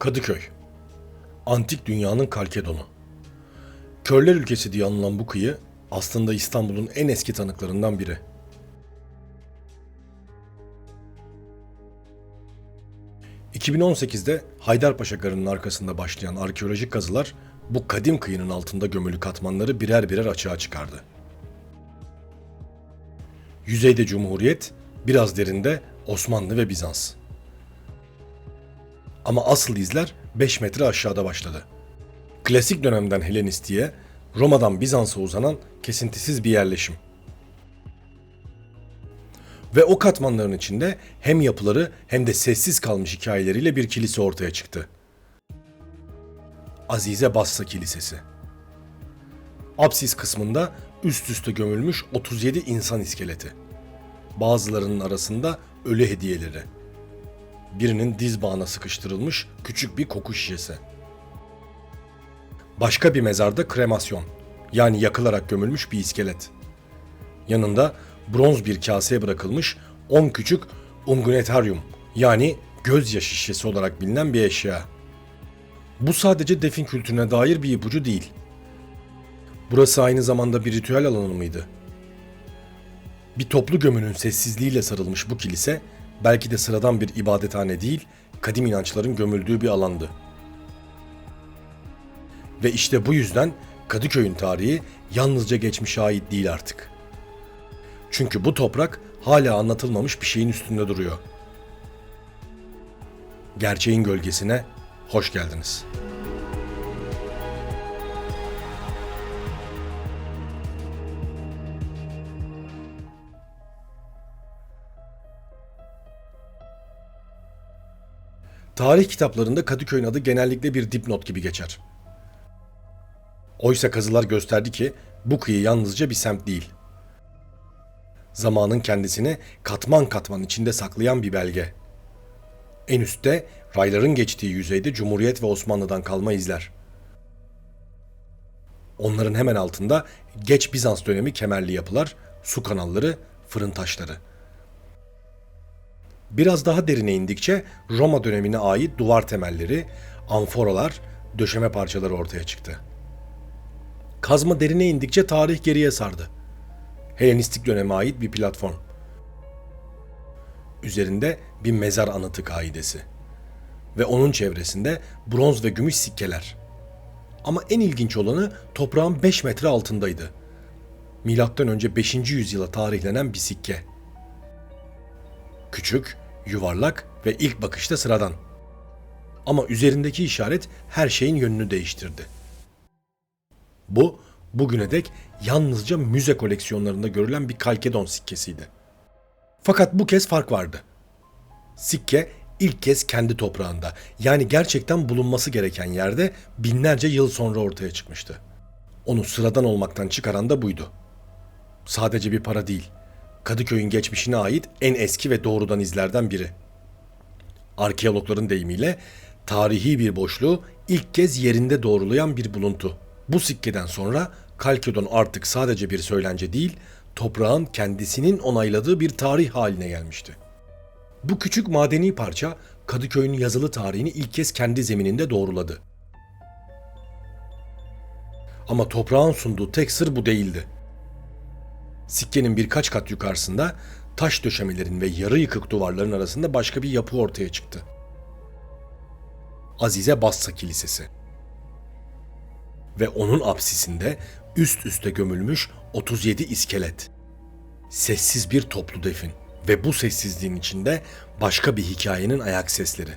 Kadıköy. Antik dünyanın Kalkedonu. Körler ülkesi diye anılan bu kıyı aslında İstanbul'un en eski tanıklarından biri. ...2018'de Haydarpaşa Garı'nın arkasında başlayan arkeolojik kazılar... ...bu kadim kıyının altında gömülü katmanları birer birer açığa çıkardı. Yüzeyde Cumhuriyet, biraz derinde Osmanlı ve Bizans. Ama asıl izler 5 metre aşağıda başladı. Klasik dönemden Helenistiğe, Roma'dan Bizans'a uzanan kesintisiz bir yerleşim. Ve o katmanların içinde hem yapıları hem de sessiz kalmış hikayeleriyle bir kilise ortaya çıktı. Azize Bassa Kilisesi. Apsis kısmında üst üste gömülmüş 37 insan iskeleti. Bazılarının arasında ölü hediyeleri. Birinin diz bağına sıkıştırılmış küçük bir koku şişesi. Başka bir mezarda kremasyon yani yakılarak gömülmüş bir iskelet. Yanında bronz bir kaseye bırakılmış 10 küçük unguneterium yani gözyaşı şişesi olarak bilinen bir eşya. Bu sadece defin kültürüne dair bir ipucu değil. Burası aynı zamanda bir ritüel alanı mıydı? Bir toplu gömünün sessizliğiyle sarılmış bu kilise belki de sıradan bir ibadethane değil, kadim inançların gömüldüğü bir alandı. Ve işte bu yüzden Kadıköy'ün tarihi yalnızca geçmişe ait değil artık. Çünkü bu toprak hala anlatılmamış bir şeyin üstünde duruyor. Gerçeğin gölgesine hoş geldiniz. Tarih kitaplarında Kadıköy'ün adı genellikle bir dipnot gibi geçer. Oysa kazılar gösterdi ki bu kıyı yalnızca bir semt değil. Zamanın kendisini katman katman içinde saklayan bir belge. En üstte rayların geçtiği yüzeyde Cumhuriyet ve Osmanlı'dan kalma izler. Onların hemen altında geç Bizans dönemi kemerli yapılar, su kanalları, fırın taşları. Biraz daha derine indikçe Roma dönemine ait duvar temelleri, amforalar, döşeme parçaları ortaya çıktı. Kazma derine indikçe tarih geriye sardı. Helenistik döneme ait bir platform. Üzerinde bir mezar anıtı kaidesi. Ve onun çevresinde bronz ve gümüş sikkeler. Ama en ilginç olanı toprağın 5 metre altındaydı. Milattan önce 5. yüzyıla tarihlenen bir sikke. Küçük, yuvarlak ve ilk bakışta sıradan. Ama üzerindeki işaret her şeyin yönünü değiştirdi. Bu bugüne dek yalnızca müze koleksiyonlarında görülen bir Kalkedon sikkesiydi. Fakat bu kez fark vardı. Sikke ilk kez kendi toprağında yani gerçekten bulunması gereken yerde binlerce yıl sonra ortaya çıkmıştı. Onu sıradan olmaktan çıkaran da buydu. Sadece bir para değil, Kadıköy'ün geçmişine ait en eski ve doğrudan izlerden biri. Arkeologların deyimiyle tarihi bir boşluğu ilk kez yerinde doğrulayan bir buluntu. Bu sikkeden sonra Kalkedon artık sadece bir söylence değil, toprağın kendisinin onayladığı bir tarih haline gelmişti. Bu küçük madeni parça Kadıköy'ün yazılı tarihini ilk kez kendi zemininde doğruladı. Ama toprağın sunduğu tek sır bu değildi. Sikkenin birkaç kat yukarısında taş döşemelerin ve yarı yıkık duvarların arasında başka bir yapı ortaya çıktı. Azize Bassa Kilisesi. Ve onun apsisinde üst üste gömülmüş 37 iskelet. Sessiz bir toplu defin ve bu sessizliğin içinde başka bir hikayenin ayak sesleri.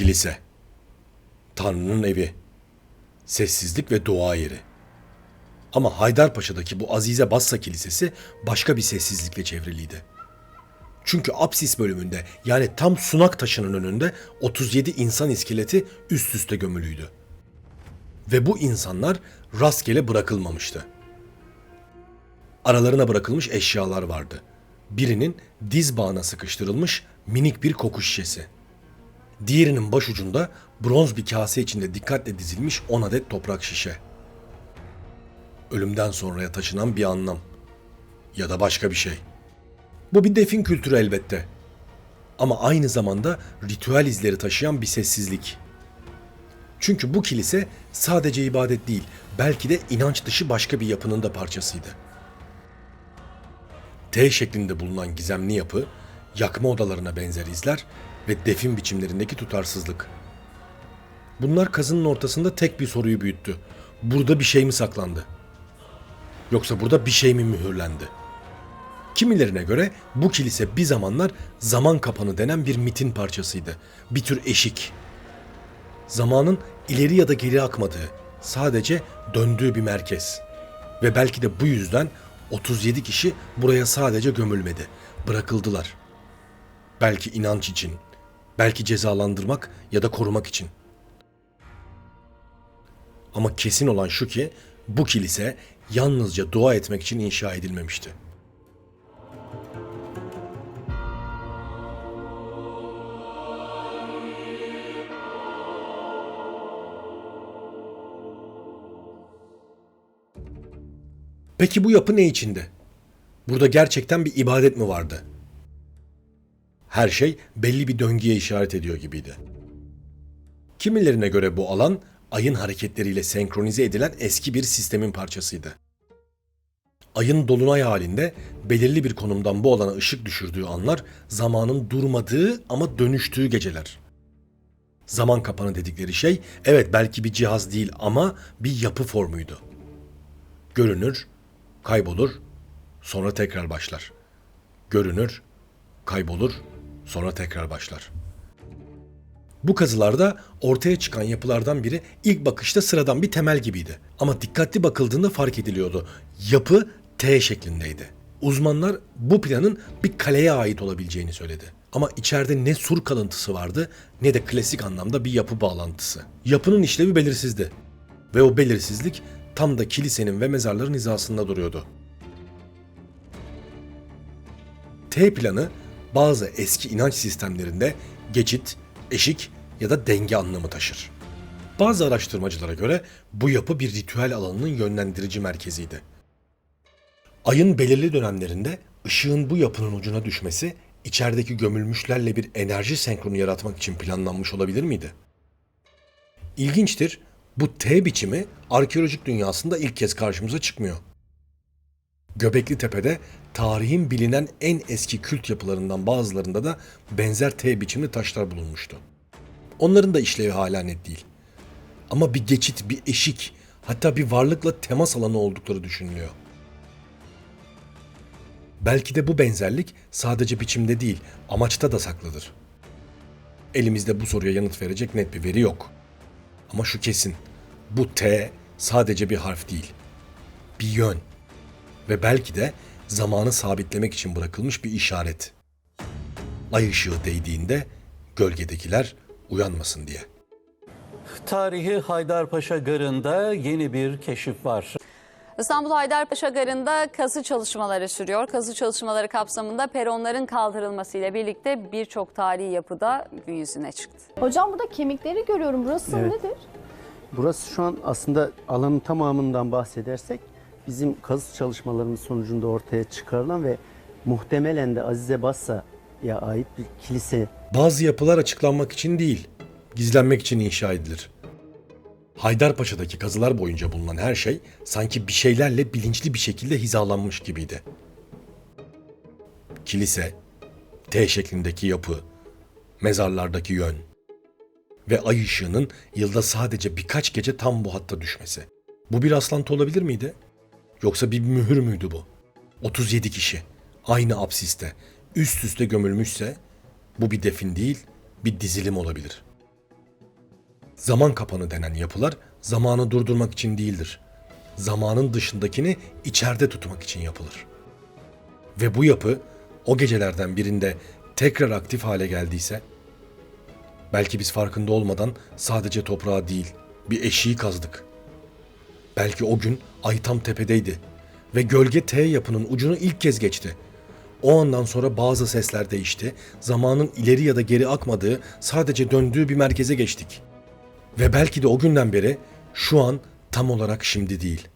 Kilise. Tanrı'nın evi. Sessizlik ve dua yeri. Ama Haydarpaşa'daki bu Azize Bassa Kilisesi başka bir sessizlikle çevriliydi. Çünkü apsis bölümünde yani tam sunak taşının önünde 37 insan iskeleti üst üste gömülüydü. Ve bu insanlar rastgele bırakılmamıştı. Aralarına bırakılmış eşyalar vardı. Birinin diz bağına sıkıştırılmış minik bir koku şişesi. Diğerinin başucunda bronz bir kase içinde dikkatle dizilmiş 10 adet toprak şişe. Ölümden sonraya taşınan bir anlam. Ya da başka bir şey. Bu bir defin kültürü elbette. Ama aynı zamanda ritüel izleri taşıyan bir sessizlik. Çünkü bu kilise sadece ibadet değil, belki de inanç dışı başka bir yapının da parçasıydı. T şeklinde bulunan gizemli yapı, yakma odalarına benzer izler ve defin biçimlerindeki tutarsızlık. Bunlar kazının ortasında tek bir soruyu büyüttü. Burada bir şey mi saklandı? Yoksa burada bir şey mi mühürlendi? Kimilerine göre bu kilise bir zamanlar zaman kapanı denen bir mitin parçasıydı. Bir tür eşik. Zamanın ileri ya da geri akmadığı, sadece döndüğü bir merkez. Ve belki de bu yüzden 37 kişi buraya sadece gömülmedi, bırakıldılar. Belki inanç için, belki cezalandırmak ya da korumak için. Ama kesin olan şu ki bu kilise yalnızca dua etmek için inşa edilmemişti. Peki bu yapı ne içindi? Burada gerçekten bir ibadet mi vardı? Her şey belli bir döngüye işaret ediyor gibiydi. Kimilerine göre bu alan ayın hareketleriyle senkronize edilen eski bir sistemin parçasıydı. Ayın dolunay halinde belirli bir konumdan bu alana ışık düşürdüğü anlar zamanın durmadığı ama dönüştüğü geceler. Zaman kapanı dedikleri şey evet belki bir cihaz değil ama bir yapı formuydu. Görünür, kaybolur, sonra tekrar başlar. Görünür, kaybolur, sonra tekrar başlar. Bu kazılarda ortaya çıkan yapılardan biri ilk bakışta sıradan bir temel gibiydi. Ama dikkatli bakıldığında fark ediliyordu. Yapı T şeklindeydi. Uzmanlar bu planın bir kaleye ait olabileceğini söyledi. Ama içeride ne sur kalıntısı vardı ne de klasik anlamda bir yapı bağlantısı. Yapının işlevi belirsizdi. Ve o belirsizlik tam da kilisenin ve mezarların hizasında duruyordu. T planı bazı eski inanç sistemlerinde geçit, eşik ya da denge anlamı taşır. Bazı araştırmacılara göre bu yapı bir ritüel alanının yönlendirici merkeziydi. Ayın belirli dönemlerinde ışığın bu yapının ucuna düşmesi içerideki gömülmüşlerle bir enerji senkronu yaratmak için planlanmış olabilir miydi? İlginçtir, bu T biçimi arkeolojik dünyasında ilk kez karşımıza çıkmıyor. Göbekli Tepe'de tarihin bilinen en eski kült yapılarından bazılarında da benzer T biçimli taşlar bulunmuştu. Onların da işlevi hala net değil. Ama bir geçit, bir eşik, hatta bir varlıkla temas alanı oldukları düşünülüyor. Belki de bu benzerlik sadece biçimde değil, amaçta da saklıdır. Elimizde bu soruya yanıt verecek net bir veri yok. Ama şu kesin, bu T sadece bir harf değil, bir yön ve belki de zamanı sabitlemek için bırakılmış bir işaret. Ay ışığı değdiğinde gölgedekiler uyanmasın diye. Tarihi Haydarpaşa Garı'nda yeni bir keşif var. İstanbul Haydarpaşa Garı'nda kazı çalışmaları sürüyor. Kazı çalışmaları kapsamında peronların kaldırılmasıyla birlikte birçok tarihi yapıda gün yüzüne çıktı. Hocam burada kemikleri görüyorum. Burası Evet. nedir? Burası şu an aslında alanın tamamından bahsedersek bizim kazı çalışmalarımız sonucunda ortaya çıkarılan ve muhtemelen de Azize Bassa'ya ait bir kilise. Bazı yapılar açıklanmak için değil, gizlenmek için inşa edilir. Haydarpaşa'daki kazılar boyunca bulunan her şey sanki bir şeylerle bilinçli bir şekilde hizalanmış gibiydi. Kilise, T şeklindeki yapı, mezarlardaki yön ve ay ışığının yılda sadece birkaç gece tam bu hatta düşmesi. Bu bir rastlantı olabilir miydi? Yoksa bir mühür müydü bu? 37 kişi, aynı apsiste, üst üste gömülmüşse bu bir defin değil, bir dizilim olabilir. Zaman kapanı denen yapılar zamanı durdurmak için değildir. Zamanın dışındakini içeride tutmak için yapılır. Ve bu yapı o gecelerden birinde tekrar aktif hale geldiyse belki biz farkında olmadan sadece toprağa değil bir eşiği kazdık. Belki o gün ay tam tepedeydi ve gölge T yapının ucunu ilk kez geçti. O andan sonra bazı sesler değişti. Zamanın ileri ya da geri akmadığı, sadece döndüğü bir merkeze geçtik. Ve belki de o günden beri şu an tam olarak şimdi değil.